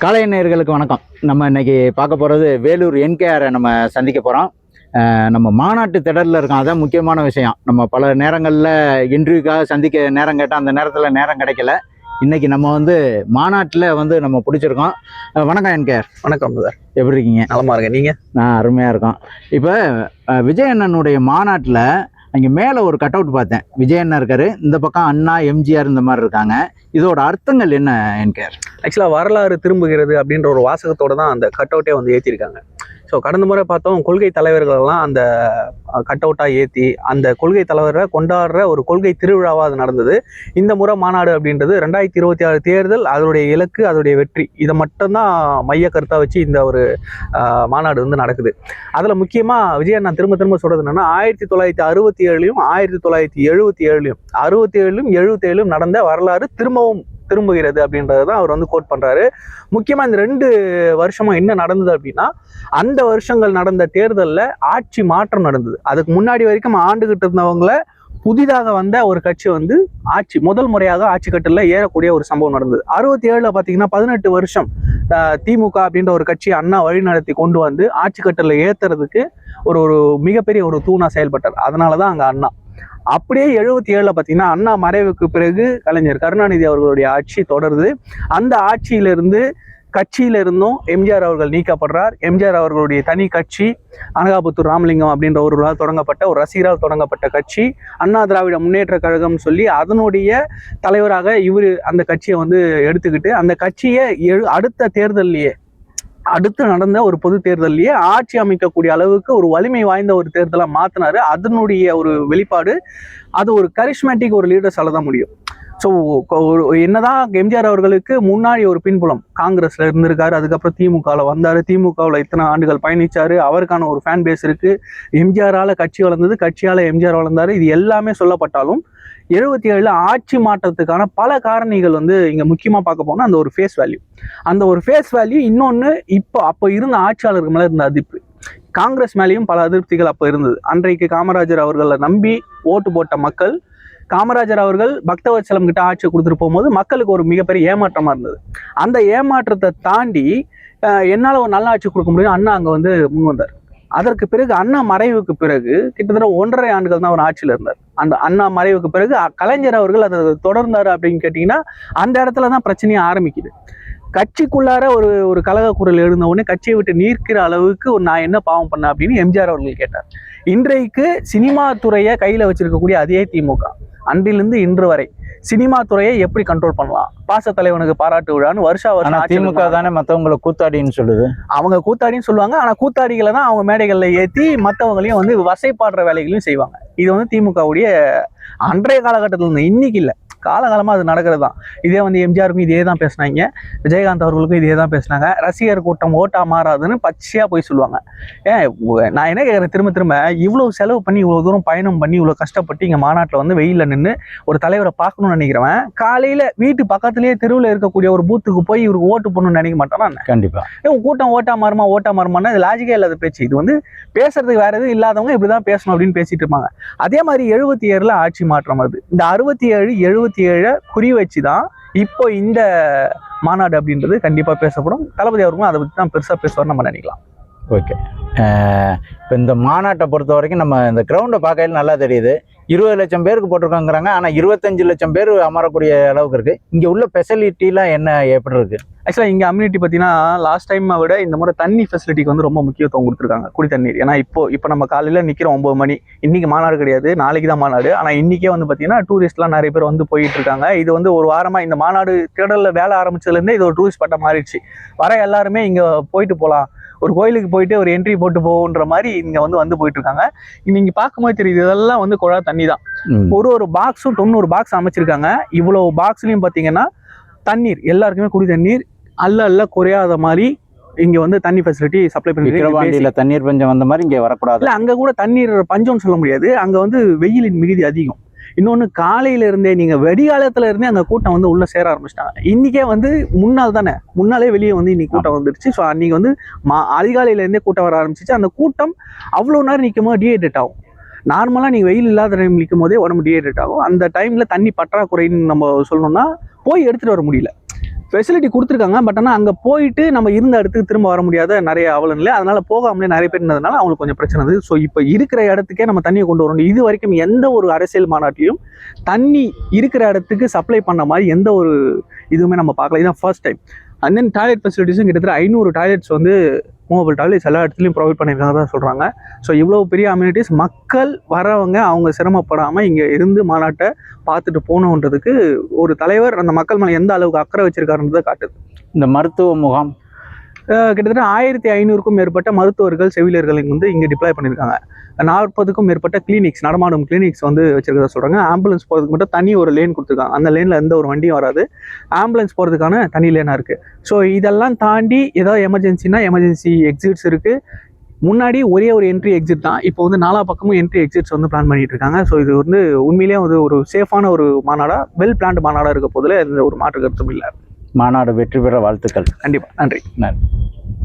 காலை நேயர்களுக்கு வணக்கம். நம்ம இன்னைக்கு பார்க்க போகிறது வேலூர் என்கேஆரை நம்ம சந்திக்க போகிறோம் நம்ம மாநாட்டு திடலில் இருக்கோம் அதான் முக்கியமான விஷயம். நம்ம பல நேரங்களில் இன்டர்வியூக்காக சந்திக்க நேரம் கேட்டால் அந்த நேரத்தில் நேரம் கிடைக்கல. இன்னைக்கு நம்ம வந்து மாநாட்டில் வந்து நம்ம பிடிச்சிருக்கோம். வணக்கம் என்கேஆர். வணக்கம் சார் எப்படி இருக்கீங்க? நலமா இருக்கேன். நீங்க? நான் அருமையாக இருக்கோம். இப்போ விஜய் அண்ணனுடைய மாநாட்டில் அங்கே மேலே ஒரு கட் அவுட் பார்த்தேன். விஜய் அண்ணன் இருக்காரு. இந்த பக்கம் அண்ணா எம்ஜிஆர் இந்த மாதிரி இருக்காங்க. இதோட அர்த்தங்கள் என்ன என்கேர் ஆக்சுவலாக வரலாறு திரும்புகிறது அப்படின்ற ஒரு வாசகத்தோட தான் அந்த கட் அவுட்டே வந்து ஏற்றிருக்காங்க ஸோ கடந்த முறை பார்த்தோம் கொள்கை தலைவர்களெல்லாம் அந்த கட் அவுட்டாக ஏற்றி அந்த கொள்கை தலைவரை கொண்டாடுற ஒரு கொள்கை திருவிழாவாக அது நடந்தது. இந்த முறை மாநாடு அப்படின்றது ரெண்டாயிரத்தி இருபத்தி ஆறு தேர்தல் அதனுடைய இலக்கு அதனுடைய வெற்றி இதை மட்டும்தான் மைய கருத்தாக வச்சு இந்த ஒரு மாநாடு வந்து நடக்குது. அதில் முக்கியமாக விஜய் நான் திரும்ப திரும்ப சொல்கிறது என்னென்னா ஆயிரத்தி தொள்ளாயிரத்தி அறுபத்தி ஏழுலையும் ஆயிரத்தி தொள்ளாயிரத்தி எழுபத்தி ஏழுலையும் அறுபத்தி ஏழுலையும் எழுபத்தி ஏழுலையும் நடந்த வரலாறு திரும்பவும் திரும்புகிறது அப்படின்றத தான் அவர் வந்து கோட் பண்ணுறாரு முக்கியமாக இந்த ரெண்டு வருஷமாக என்ன நடந்தது அப்படின்னா அந்த வருஷங்கள் நடந்த தேர்தலில் ஆட்சி மாற்றம் நடந்தது. அதுக்கு முன்னாடி வரைக்கும் ஆண்டுகிட்டு இருந்தவங்கள புதிதாக வந்த ஒரு கட்சி வந்து ஆட்சி முதல் முறையாக ஆட்சி கட்டில் ஏறக்கூடிய ஒரு சம்பவம் நடந்தது. அறுபத்தி ஏழில் பார்த்தீங்கன்னா பதினெட்டு வருஷம் திமுக அப்படின்ற ஒரு கட்சி அண்ணா வழி நடத்தி கொண்டு வந்து ஆட்சி கட்டில் ஏற்றுறதுக்கு ஒரு ஒரு மிகப்பெரிய ஒரு தூணாக செயல்பட்டார். அதனால தான் அங்கே அண்ணா. அப்படியே எழுபத்தி ஏழில் பார்த்தீங்கன்னா அண்ணா மறைவுக்கு பிறகு கலைஞர் கருணாநிதி அவர்களுடைய ஆட்சி தொடருது. அந்த ஆட்சியிலிருந்து கட்சியில இருந்தும் எம்ஜிஆர் அவர்கள் நீக்கப்படுறார். எம்ஜிஆர் அவர்களுடைய தனி கட்சி அனகாபுத்தூர் ராமலிங்கம் அப்படின்ற ஒருவரால் தொடங்கப்பட்ட ஒரு ரசிகரால் தொடங்கப்பட்ட கட்சி அண்ணா திராவிட முன்னேற்ற கழகம் சொல்லி அதனுடைய தலைவராக இவர் அந்த கட்சியை வந்து எடுத்துக்கிட்டு அந்த கட்சியை எழு- அடுத்த தேர்தல்லையே அடுத்து நடந்த ஒரு பொது தேர்தலையே ஆட்சி அமைக்கக்கூடிய அளவுக்கு ஒரு வலிமை வாய்ந்த ஒரு தேர்தலாக மாத்தினாரு. அதனுடைய ஒரு வெளிப்பாடு அது ஒரு கரிஷ்மேட்டிக் ஒரு லீடர்ஸால தான் முடியும். ஸோ என்னதான் எம்ஜிஆர் அவர்களுக்கு முன்னாடி ஒரு பின்புலம் காங்கிரஸ்ல இருந்திருக்காரு அதுக்கப்புறம் திமுகவில் வந்தார். திமுகவில் இத்தனை ஆண்டுகள் பயணிச்சார். அவருக்கான ஒரு ஃபேன் பேஸ் இருக்கு. எம்ஜிஆரால் கட்சி வளர்ந்தது கட்சியால் எம்ஜிஆர் வளர்ந்தார். இது எல்லாமே சொல்லப்பட்டாலும் எழுபத்தி ஏழில் ஆட்சி மாற்றத்துக்கான பல காரணிகள் வந்து இங்கே முக்கியமாக பார்க்க போனால் அந்த ஒரு ஃபேஸ் வேல்யூ அந்த ஒரு ஃபேஸ் வேல்யூ இன்னொன்று இப்போ அப்போ இருந்த ஆட்சியாளருக்கு மேலே இருந்த அதிர்ப்பு. காங்கிரஸ் மேலேயும் பல அதிருப்திகள் அப்போ இருந்தது. அன்றைக்கு காமராஜர் அவர்களை நம்பி ஓட்டு போட்ட மக்கள் காமராஜர் அவர்கள் பக்தவச்சலம் கிட்ட ஆட்சி கொடுத்துட்டு போகும்போது மக்களுக்கு ஒரு மிகப்பெரிய ஏமாற்றமாக இருந்தது. அந்த ஏமாற்றத்தை தாண்டி என்னால் ஒரு நல்ல ஆட்சி கொடுக்க முடியும் அண்ணா அங்கே வந்து முன் வந்தார். அதற்கு பிறகு அண்ணா மறைவுக்கு பிறகு கிட்டத்தட்ட ஒன்றரை ஆண்டுகள் தான் அவர் ஆட்சியில் இருந்தார். அந்த அண்ணா மறைவுக்கு பிறகு கலைஞர் அவர்கள் அதை தொடர்ந்தார் அப்படின்னு கேட்டிங்கன்னா அந்த இடத்துல தான் பிரச்சனையே ஆரம்பிக்குது. கட்சிக்குள்ளார ஒரு ஒரு கலக குரல் எழுந்த உடனே கட்சியை விட்டு நீர்க்கிற அளவுக்கு ஒரு நான் என்ன பாவம் பண்ண அப்படின்னு எம்ஜிஆர் அவர்கள் கேட்டார். இன்றைக்கு சினிமா துறையை கையில் வச்சிருக்கக்கூடிய அதே திமுக. அன்றிலிருந்து இன்று வரை சினிமா துறையை எப்படி கண்ட்ரோல் பண்ணலாம்? பாச தலைவனுக்கு பாராட்டு விழான்னு வருஷா வருஷம் திமுக. தானே மற்றவங்களை கூத்தாடின்னு சொல்லுது. அவங்க கூத்தாடின்னு சொல்லுவாங்க. ஆனா கூத்தாடிகளை தான் அவங்க மேடைகள்ல ஏத்தி மத்தவங்களையும் வந்து வசைப்பாடுற வேலைகளையும் செய்வாங்க. இது வந்து திமுகவுடைய அன்றைய காலகட்டத்தில் இருந்து இன்னைக்கு இல்ல. காலகாலமா அது நடக்கிறது தான் இதே வந்து எம்ஜிஆருக்கும் இதே தான் பேசினாங்க. விஜயகாந்த் அவர்களுக்கும் இதே தான் பேசினாங்க. ரசிகர் கூட்டம் ஓட்டா மாறாதுன்னு பச்சையா போய் சொல்லுவாங்க. ஏன் நான் என்ன கேட்குறேன் திரும்ப திரும்ப இவ்வளவு செலவு பண்ணி இவ்வளவு தூரம் பயணம் பண்ணி இவ்வளவு கஷ்டப்பட்டு இங்க மாநாட்டில் வந்து வெயில்ல நின்று ஒரு தலைவரை பார்க்கணும்னு நினைக்கிறவன் காலையில வீட்டு பக்கத்துலயே தெருவில் இருக்கக்கூடிய ஒரு பூத்துக்கு போய் இவருக்கு ஓட்டு போடணும்னு நினைக்க மாட்டானா என்ன? கண்டிப்பா. ஏன் கூட்டம் ஓட்டா மாறுமா ஓட்டா மாறுமான்னா இது லாஜிக்கே இல்லாத பேச்சு. இது வந்து பேசுறதுக்கு வேற எதுவும் இல்லாதவங்க இப்படிதான் பேசணும் அப்படின்னு பேசிட்டு இருப்பாங்க. அதே மாதிரி எழுபத்தி ஏழுல ஆட்சி மாற்றம் வருது. இந்த அறுபத்தி ஏழு எழுபத்தி ஏழை குறி வச்சு தான் இப்போ இந்த மாநாடு அப்படின்றது கண்டிப்பாக பேசப்படும். தளபதி அவர்களும் அதை பற்றி தான் பெருசாக பேசுவார் நம்ம நினைக்கலாம். ஓகே. இப்போ இந்த மாநாட்டை பொறுத்த வரைக்கும் நம்ம இந்த கிரவுண்டை பார்க்கையில நல்லா தெரியுது. இருபது லட்சம் பேருக்கு போட்டிருக்காங்கிறாங்க. ஆனால் இருபத்தஞ்சு லட்சம் பேர் அமரக்கூடிய அளவுக்கு இருக்குது இங்கே உள்ள ஃபெசிலிட்டிலாம் என்ன எப்படி இருக்குது ஆக்சுவலாக இங்கே அம்யூனிட்டி பார்த்தீங்கன்னா லாஸ்ட் டைம் விட இந்த முறை தண்ணி ஃபெசிலிட்டிக்கு வந்து ரொம்ப முக்கியத்துவம் கொடுத்துருக்காங்க குடி தண்ணீர். ஏன்னா இப்போ இப்போ நம்ம காலையில் நிற்கிறோம் ஒம்பது மணி. இன்றைக்கி மாநாடு கிடையாது நாளைக்கு தான் மாநாடு. ஆனால் இன்னைக்கே வந்து பார்த்தீங்கன்னா டூரிஸ்ட்லாம் நிறைய பேர் வந்து போயிட்டு இருக்காங்க. இது வந்து ஒரு வாரமாக இந்த மாநாடு திடலில் வேலை ஆரம்பிச்சதுலேருந்தே இது ஒரு டூரிஸ்ட் பட்டம் மாறிடுச்சு. வர எல்லாருமே இங்கே போயிட்டு போகலாம் ஒரு கோயிலுக்கு போயிட்டு ஒரு என்ட்ரி போட்டு போகுன்ற மாதிரி இங்கே வந்து வந்து போயிட்டு இருக்காங்க. நீங்க பார்க்கும்போது தெரியுது இதெல்லாம் வந்து குழா தண்ணி தான் ம். ஒரு ஒரு பாக்ஸும் தொண்ணூறு பாக்ஸ் அமைச்சிருக்காங்க. இவ்வளவு பாக்ஸ்லயும் பாத்தீங்கன்னா தண்ணீர் எல்லாருக்குமே குடி தண்ணீர் அல்ல அல்ல குறையாத மாதிரி இங்க வந்து தண்ணி ஃபெசிலிட்டி சப்ளை பண்ணி தண்ணீர் பஞ்சம் வந்த மாதிரி இங்கே வரக்கூடாது. இல்ல அங்க கூட தண்ணீர் பஞ்சம்னு சொல்ல முடியாது. அங்க வந்து வெயிலின் மிகுதி அதிகம். இன்னொன்னு காலையில இருந்தே நீங்க வெடிகாலத்துல இருந்தே அந்த கூட்டம் வந்து உள்ள சேர ஆரம்பிச்சிட்டாங்க. இன்னைக்கே வந்து முன்னாள் தானே? முன்னாலே வெளியே வந்து இன்னைக்கு கூட்டம் வந்துருச்சு. ஸோ அன்னைக்கு வந்து மா அதிகாலையில இருந்தே கூட்டம் வர ஆரம்பிச்சிச்சு. அந்த கூட்டம் அவ்வளோ நேரம் நிற்கும் போது டீஹைட்ரேட் ஆகும். நார்மலாக நீங்கள் வெயில் இல்லாத டைம் நிற்கும் போதே உடம்பு டிஹைட்ரேட் ஆகும். அந்த டைமில் தண்ணி பற்றாக்குறைன்னு நம்ம சொல்லணும்னா போய் எடுத்துகிட்டு வர முடியல. ஃபெசிலிட்டி கொடுத்துருக்காங்க பட் ஆனால் அங்கே போயிட்டு நம்ம இருந்த இடத்துக்கு திரும்ப வர முடியாத நிறைய அவலம் இல்லை அதனால் போகாமலே நிறைய பேர் இருந்ததுனால அவங்களுக்கு கொஞ்சம் பிரச்சனை இருந்தது. ஸோ இப்போ இருக்கிற இடத்துக்கே நம்ம தண்ணியை கொண்டு வரணும். இது வரைக்கும் எந்த ஒரு அரசியல் மாநாட்டிலையும் தண்ணி இருக்கிற இடத்துக்கு சப்ளை பண்ண மாதிரி எந்த ஒரு இதுவுமே நம்ம பார்க்கல. இதுதான் first time and then toilet ஃபெசிலிட்டிஸும் கிட்டத்தட்ட ஐநூறு டாய்லெட்ஸ் வந்து மூவபிள் டாய்லெட்ஸ் எல்லா இடத்துலையும் ப்ரொவைட் பண்ணியிருக்காங்க தான் சொல்கிறாங்க ஸோ இவ்வளோ பெரிய அம்யூனிட்டிஸ் மக்கள் வரவங்க அவங்க சிரமப்படாமல் இங்கே இருந்து மாநாட்டை பார்த்துட்டு போகணுன்றதுக்கு ஒரு தலைவர் அந்த மக்கள் மேலே எந்த அளவுக்கு அக்கறை வச்சிருக்காருன்றதை காட்டுது. இந்த மருத்துவ முகாம் கிட்டத்தட்ட ஆயிரத்தி ஐநூறுக்கும் மேற்பட்ட மருத்துவர்கள் செவிலியர்கள் வந்து இங்கே டிப்ளாய் பண்ணியிருக்காங்க. நாற்பதுக்கும் மேற்பட்ட கிளினிக்ஸ் நடமாடும் கிளினிக்ஸ் வந்து வச்சிருக்கிறதா சொல்கிறாங்க ஆம்புலன்ஸ் போகிறதுக்கு மட்டும் தனி ஒரு லேன் கொடுத்துருக்காங்க. அந்த லேனில் எந்த ஒரு வண்டியும் வராது. ஆம்புலன்ஸ் போகிறதுக்கான தனி லேனாக இருக்குது ஸோ இதெல்லாம் தாண்டி ஏதாவது எமர்ஜென்சினா எமர்ஜென்சி எக்ஸிட்ஸ் இருக்குது முன்னாடி ஒரே ஒரு என்ட்ரி எக்ஸிட் தான். இப்போ வந்து நாலா பக்கமும் என்ட்ரி எக்ஸிட்ஸ் வந்து பிளான் பண்ணிட்டு இருக்காங்க. ஸோ இது வந்து உண்மையிலேயே வந்து ஒரு சேஃபான ஒரு மாநாடா வெல் பிளான்டு மாநாடா இருக்க போதில் எந்த ஒரு மாற்று கருத்தும் இல்லை. மாநாடு வெற்றி பெற வாழ்த்துக்கள். கண்டிப்பாக நன்றி. நன்றி.